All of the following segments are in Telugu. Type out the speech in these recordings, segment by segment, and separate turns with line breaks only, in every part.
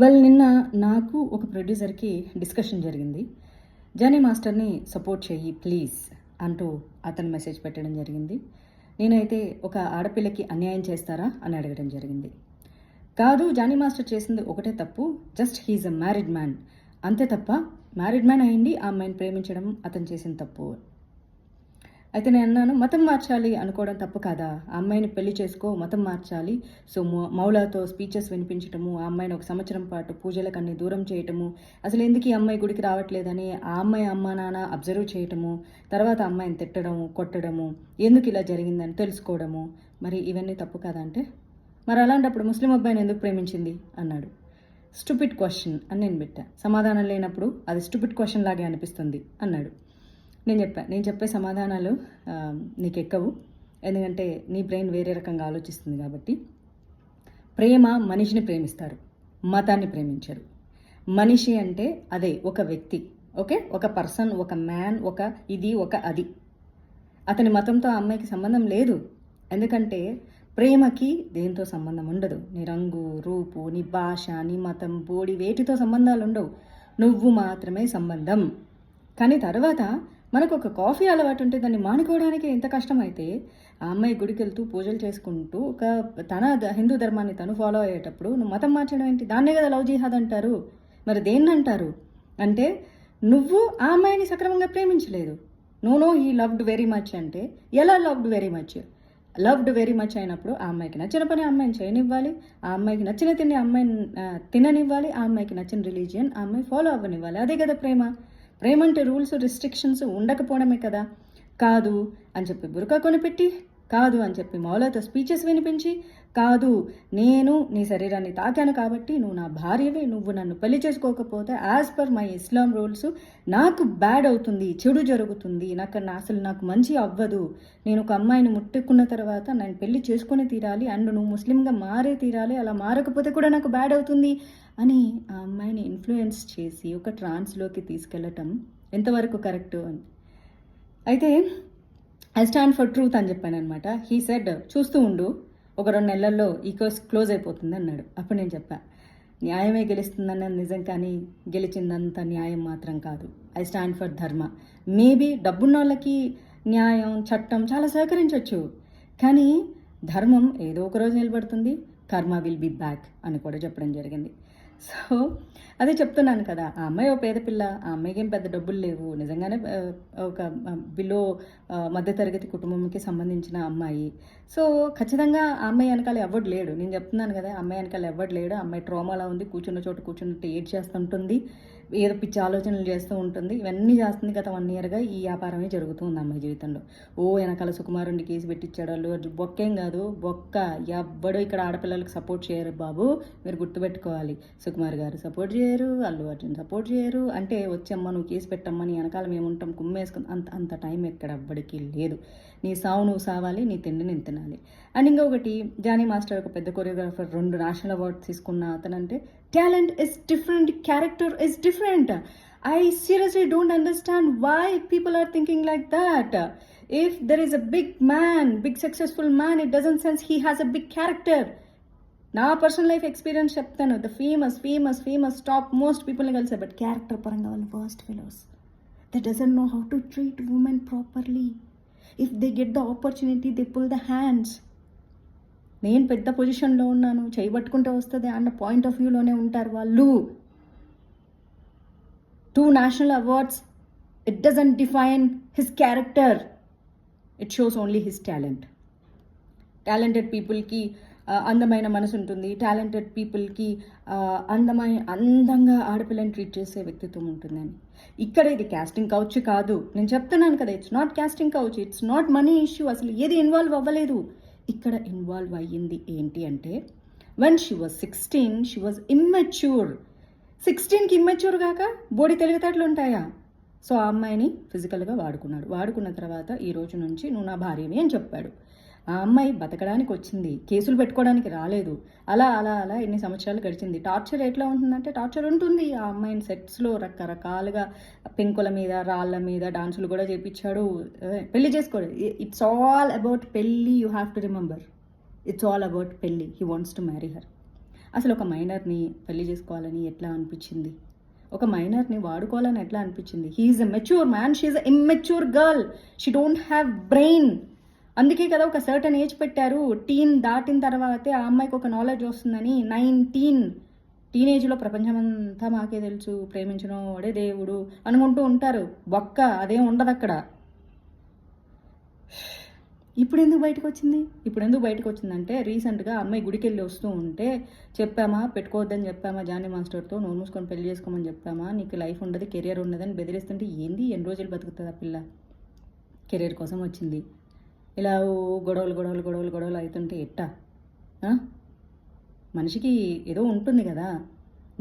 వెల్ నిన్న నాకు ఒక ప్రొడ్యూసర్కి డిస్కషన్ జరిగింది. జానీ మాస్టర్ని సపోర్ట్ చేయి ప్లీజ్ అంటూ అతను మెసేజ్ పెట్టడం జరిగింది. నేనైతే ఒక ఆడపిల్లకి అన్యాయం చేస్తారా అని అడగడం జరిగింది. కాదు జానీ మాస్టర్ చేసింది ఒకటే తప్పు. Just he's a married man అంతే తప్ప మ్యారీడ్ మ్యాన్ అయింది ఆ అమ్మాయిని ప్రేమించడం అతను చేసిన తప్పు. అయితే నేను అన్నాను మతం మార్చాలి అనుకోవడం తప్పు కాదా? ఆ అమ్మాయిని పెళ్ళి చేసుకో మతం మార్చాలి. సో మౌలతో మౌలాతో స్పీచెస్ వినిపించటము ఆ అమ్మాయిని ఒక సంవత్సరం పాటు పూజలకు అన్ని దూరం చేయటము అసలు ఎందుకు ఈ అమ్మాయి గుడికి రావట్లేదని ఆ అమ్మాయి అమ్మ నాన్న అబ్జర్వ్ చేయటము తర్వాత అమ్మాయిని తిట్టడము కొట్టడము ఎందుకు ఇలా జరిగిందని తెలుసుకోవడము. మరి ఇవన్నీ తప్పు కదా అంటే? మరి అలాంటప్పుడు ముస్లిం అబ్బాయిని ఎందుకు ప్రేమించింది? అన్నాడు. స్టూపిడ్ క్వశ్చన్ అని నేను పెట్టా. సమాధానం లేనప్పుడు అది స్టూపిడ్ క్వశ్చన్ లాగే అనిపిస్తుంది అన్నాడు. నేను చెప్పాను నేను చెప్పే సమాధానాలు నీకు ఎక్కవు ఎందుకంటే నీ బ్రెయిన్ వేరే రకంగా ఆలోచిస్తుంది కాబట్టి. ప్రేమ మనిషిని ప్రేమిస్తారు మతాన్ని ప్రేమించరు. మనిషి అంటే అదే ఒక వ్యక్తి ఓకే? ఒక పర్సన్ ఒక మ్యాన్ ఒక ఇది ఒక అది. అతని మతంతో ఆ అమ్మాయికి సంబంధం లేదు. ఎందుకంటే ప్రేమకి దేంతో సంబంధం ఉండదు. నీ రంగు రూపు నీ భాష నీ మతం బోడి వేటితో సంబంధాలు ఉండవు. నువ్వు మాత్రమే సంబంధం. కానీ తర్వాత మనకు ఒక కాఫీ అలవాటు ఉంటే దాన్ని మానుకోవడానికి ఎంత కష్టమైతే ఆ అమ్మాయి గుడికి వెళ్తూ పూజలు చేసుకుంటూ ఒక తన హిందూ ధర్మాన్ని తను ఫాలో అయ్యేటప్పుడు నువ్వు మతం మార్చడం ఏంటి? దాన్నే కదా లవ్ జిహాద్ అంటారు. మరి దేన్ని అంటారు? అంటే నువ్వు ఆ అమ్మాయిని సక్రమంగా ప్రేమించలేదు. No no he loved very much అంటే ఎలా loved very much? Loved very much అయినప్పుడు ఆ అమ్మాయికి నచ్చిన పని ఆ అమ్మాయిని చేయనివ్వాలి. ఆ అమ్మాయికి నచ్చిన తిండి అమ్మాయిని తిననివ్వాలి. ఆ అమ్మాయికి నచ్చిన రిలీజియన్ ఆ అమ్మాయి ఫాలో అవ్వనివ్వాలి. అదే కదా ప్రేమ. ప్రేమంటే రూల్స్ రిస్ట్రిక్షన్స్ ఉండకపోవడమే కదా. కాదు అని చెప్పి బురకా కొనిపెట్టి కాదు అని చెప్పి మౌలతో స్పీచెస్ వినిపించి కాదు నేను నీ శరీరాన్ని తాకాను కాబట్టి నువ్వు నా భార్యవే నువ్వు నన్ను పెళ్ళి చేసుకోకపోతే as per my Islam rules నాకు బ్యాడ్ అవుతుంది చెడు జరుగుతుంది నాకు అసలు నాకు మంచి అవ్వదు. నేను ఒక అమ్మాయిని ముట్టుకున్న తర్వాత నేను పెళ్ళి చేసుకుని తీరాలి అండ్ నువ్వు ముస్లింగా మారే తీరాలి అలా మారకపోతే కూడా నాకు బ్యాడ్ అవుతుంది అని ఆ అమ్మాయిని ఇన్ఫ్లుయెన్స్ చేసి ఒక ట్రాన్స్లోకి తీసుకెళ్ళటం ఎంతవరకు కరెక్ట్ అని. అయితే ఐ స్టాండ్ ఫర్ ట్రూత్ అని చెప్పాను అనమాట హీ సెడ్ చూస్తూ ఉండు. ఒక రెండు నెలల్లో ఈ కోర్స్ క్లోజ్ అయిపోతుంది అన్నాడు. అప్పుడు నేను చెప్పా న్యాయమే గెలుస్తుందన్న నిజం కానీ గెలిచిందంత న్యాయం మాత్రం కాదు. I stand for dharma. Maybe డబ్బున్న వాళ్ళకి న్యాయం చట్టం చాలా సహకరించవచ్చు కానీ ధర్మం ఏదో ఒక రోజు నిలబడుతుంది. కర్మ విల్ బి బ్యాక్ అని కూడా చెప్పడం జరిగింది. సో అదే చెప్తున్నాను కదా ఆ అమ్మాయి ఓ పేద పిల్ల ఆ అమ్మాయికి ఏం పెద్ద డబ్బులు లేవు. నిజంగానే ఒక బిలో మధ్యతరగతి కుటుంబంకి సంబంధించిన అమ్మాయి. సో ఖచ్చితంగా ఆ అమ్మాయి వెనకాల ఎవడు లేడు. నేను చెప్తున్నాను కదా అమ్మాయి వెనకాల ఎవడు లేడు. అమ్మాయి ట్రోమాలా ఉంది. కూర్చున్న చోట కూర్చున్నట్టు ఏడ్ చేస్తుంటుంది ఏదో పిచ్చి ఆలోచనలు చేస్తూ ఉంటుంది. ఇవన్నీ చేస్తుంది గత వన్ ఇయర్గా ఈ వ్యాపారమే జరుగుతుంది అమ్మాయి జీవితంలో. ఓ వెనకాల సుకుమారుని కేసు పెట్టించాడు అల్లు అర్జున్. బొక్కేం కాదు బొక్క. ఎవ్వడో ఇక్కడ ఆడపిల్లలకు సపోర్ట్ చేయరు బాబు. మీరు గుర్తుపెట్టుకోవాలి. సుకుమార్ గారు సపోర్ట్ చేయరు అల్లు అర్జున్ సపోర్ట్ చేయరు. అంటే వచ్చమ్మా నువ్వు కేసు పెట్టమ్మా నీ వెనకాల మేము ఉంటాం కుమ్మేసుకుని అంత అంత టైం ఎక్కడ అవ్వడికి లేదు. నీ సావు నువ్వు సావాలి నీ తిండి నేను తినాలి. అండ్ ఇంకొకటి జానీ మాస్టర్ ఒక పెద్ద కొరియోగ్రాఫర్ రెండు నేషనల్ అవార్డ్స్ తీసుకున్న అతనంటే talent is different character is different I seriously don't understand why people are thinking like that if there is a big man big successful man it doesn't sense he has a big character నా పర్సనల్ లైఫ్ ఎక్స్పీరియన్స్ చెప్తాను. The famous famous famous topmost పీపుల్ని కలిసా. బట్ క్యారెక్టర్ పరంగా వాళ్ళు worst fellows the doesn't know how to treat women properly if they get the opportunity they pull the hands నేను పెద్ద పొజిషన్లో ఉన్నాను. చేయబట్టుకుంటే వస్తుంది అన్న పాయింట్ ఆఫ్ వ్యూలోనే ఉంటారు వాళ్ళు. Two national awards it doesn't define his character it shows only his talent talented పీపుల్కి అందమైన మనసు ఉంటుంది. టాలెంటెడ్ పీపుల్కి అందమైన అందంగా ఆడపిల్లని ట్రీట్ చేసే వ్యక్తిత్వం ఉంటుందని. ఇక్కడ ఇది క్యాస్టింగ్ కౌచ్ కాదు. నేను చెప్తున్నాను కదా it's not casting couch it's not money issue అసలు ఏది ఇన్వాల్వ్ అవ్వలేదు. ఇక్కడ ఇన్వాల్వ్ అయ్యింది ఏంటి అంటే when she was sixteen she was immature సిక్స్టీన్కి immature కాక బోడి తెలివితేటలు ఉంటాయా? సో ఆ అమ్మాయిని ఫిజికల్గా వాడుకున్నాడు. వాడుకున్న తర్వాత ఈ రోజు నుంచి నువ్వు నా భార్యవి అని చెప్పాడు. ఆ అమ్మాయి బతకడానికి వచ్చింది. కేసులు పెట్టుకోవడానికి రాలేదు. అలా అలా అలా ఎన్ని సంవత్సరాలు గడిచింది. టార్చర్ ఎట్లా ఉంటుందంటే టార్చర్ ఉంటుంది. ఆ అమ్మాయిని సెట్స్లో రకరకాలుగా పెంకుల మీద రాళ్ళ మీద డాన్సులు కూడా చేపించాడు. పెళ్ళి చేసుకోడు. ఇట్స్ ఆల్ అబౌట్ పెళ్ళి you have to remember it's all about పెళ్ళి he wants to marry her అసలు ఒక మైనర్ని పెళ్ళి చేసుకోవాలని ఎట్లా అనిపించింది? ఒక మైనర్ని వాడుకోవాలని ఎట్లా అనిపించింది? He's a mature man she's a immature girl she don't have brain అందుకే కదా ఒక సర్టన్ ఏజ్ పెట్టారు. టీన్ దాటిన తర్వాతే ఆ అమ్మాయికి ఒక నాలెడ్జ్ వస్తుందని నైన్టీన్ టీనేజ్లో ప్రపంచమంతా మాకే తెలుసు. ప్రేమించడం వాడే దేవుడు అనుకుంటూ ఉంటారు. బొక్క అదేం ఉండదు అక్కడ ఇప్పుడు ఎందుకు బయటకు వచ్చింది ఇప్పుడు ఎందుకు బయటకు వచ్చిందంటే రీసెంట్గా అమ్మాయి గుడికి వెళ్ళి వస్తూ ఉంటే చెప్పామా పెట్టుకోవద్దని చెప్పామా జానీ మాస్టర్తో నోరు మూసుకొని పెళ్ళి చేసుకోమని చెప్పామా నీకు లైఫ్ ఉండదు కెరియర్ ఉండదని బెదిరిస్తుంటే ఏంది ఎన్ని రోజులు బతుకుతుంది ఆ పిల్ల? కెరీర్ కోసం వచ్చింది. ఇలా గొడవలు గొడవలు గొడవలు గొడవలు అవుతుంటే ఎట్టా? మనిషికి ఏదో ఉంటుంది కదా.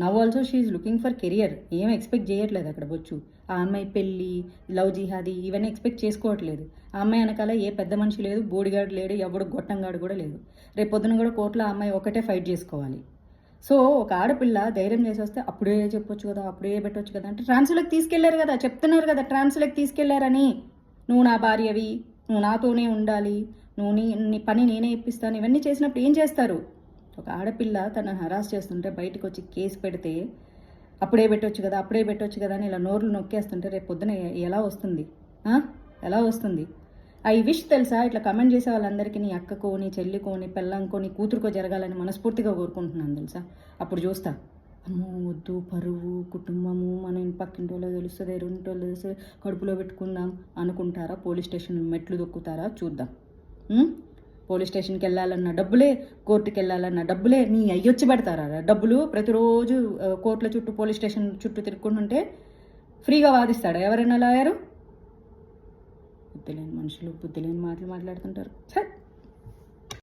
Now also she's looking for career ఏం ఎక్స్పెక్ట్ చేయట్లేదు అక్కడ బొచ్చు. ఆ అమ్మాయి పెళ్ళి లవ్ జిహాది ఇవన్నీ ఎక్స్పెక్ట్ చేసుకోవట్లేదు. ఆ అమ్మాయి వెనకాల ఏ పెద్ద మనిషి లేదు బోడిగాడు లేడు ఎవడు గొట్టంగాడు కూడా లేదు. రేపు పొద్దున కూడా కోర్టులో ఆ అమ్మాయి ఒకటే ఫైట్ చేసుకోవాలి. సో ఒక ఆడపిల్ల ధైర్యం చేసి వస్తే అప్పుడే చెప్పొచ్చు కదా అప్పుడే పెట్టొచ్చు కదా అంటే ట్రాన్స్లోకి తీసుకెళ్ళారు కదా చెప్తున్నారు కదా ట్రాన్స్లోకి తీసుకెళ్ళారని. నువ్వు నా భార్యవి నువ్వు నాతోనే ఉండాలి నువ్వు నీ నీ పని నేనే ఇప్పిస్తాను ఇవన్నీ చేసినప్పుడు ఏం చేస్తారు? ఒక ఆడపిల్ల తనను హరాస్ చేస్తుంటే బయటకు వచ్చి కేసు పెడితే అప్పుడే పెట్టొచ్చు కదా అప్పుడే పెట్టొచ్చు కదా అని ఇలా నోర్లు నొక్కేస్తుంటే రేపు పొద్దున ఎలా వస్తుంది? ఎలా వస్తుంది? ఐ విష్ తెలుసా? ఇట్లా కమెంట్ చేసే వాళ్ళందరికీ నీ అక్కకో నీ చెల్లికో నీ పెళ్ళంకో నీ కూతురుకో జరగాలని మనస్ఫూర్తిగా కోరుకుంటున్నాను తెలుసా? అప్పుడు చూస్తా. అమ్మో వద్దు పరువు కుటుంబము మన ఇంటి పక్కింటి వాళ్ళు తెలుస్తుంది ఎరుంటి వాళ్ళు తెలుస్తుంది కడుపులో పెట్టుకుందాం అనుకుంటారా? పోలీస్ స్టేషన్ మెట్లు దొక్కుతారా? చూద్దాం. పోలీస్ స్టేషన్కి వెళ్ళాలన్న డబ్బులే కోర్టుకి వెళ్ళాలన్న డబ్బులే నీ అయ్యొచ్చి పెడతారా డబ్బులు ప్రతిరోజు కోర్టుల చుట్టూ పోలీస్ స్టేషన్ చుట్టూ తిరుక్కుంటుంటే ఫ్రీగా వాదిస్తాడా? ఎవరైనా లాయరు? బుద్ధి లేని మనుషులు బుద్ధి లేని మాటలు మాట్లాడుతుంటారు. సరే.